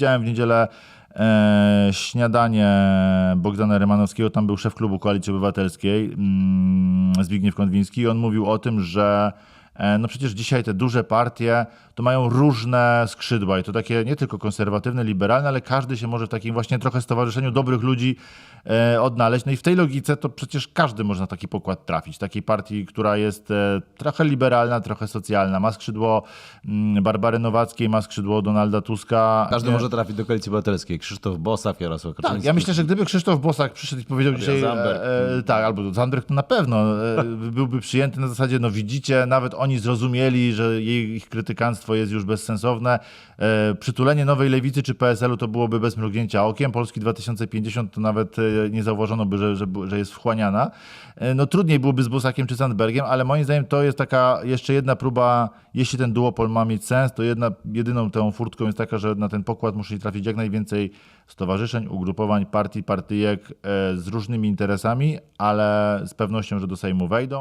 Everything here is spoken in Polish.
widziałem w niedzielę e, śniadanie Bogdana Rymanowskiego, tam był szef klubu Koalicji Obywatelskiej, mm, Zbigniew Konwiński i on mówił o tym, że no przecież dzisiaj te duże partie to mają różne skrzydła i to takie nie tylko konserwatywne, liberalne, ale każdy się może w takim właśnie trochę stowarzyszeniu dobrych ludzi e, odnaleźć. No i w tej logice to przecież każdy może na taki pokład trafić. Takiej partii, która jest e, trochę liberalna, trochę socjalna. Ma skrzydło mm, Barbary Nowackiej, ma skrzydło Donalda Tuska. Każdy może trafić do koalicji obywatelskiej. Krzysztof Bosak, Jarosław Kaczyński. tak, ja myślę, że gdyby Krzysztof Bosak przyszedł i powiedział dzisiaj, Zandberg. e, e, tak, albo Zandberg, to na pewno e, byłby przyjęty na zasadzie, no widzicie, nawet oni zrozumieli, że jej, ich krytykanstwo jest już bezsensowne. E, przytulenie Nowej Lewicy czy PSL-u to byłoby bez mrugnięcia okiem. Polski 2050 to nawet e, nie zauważono by, że, że, że jest wchłaniana. E, no trudniej byłoby z Bosakiem czy Sandbergiem, ale moim zdaniem to jest taka jeszcze jedna próba, jeśli ten duopol ma mieć sens, to jedna, jedyną tą furtką jest taka, że na ten pokład musi trafić jak najwięcej stowarzyszeń, ugrupowań, partii, partyjek z różnymi interesami, ale z pewnością, że do Sejmu wejdą.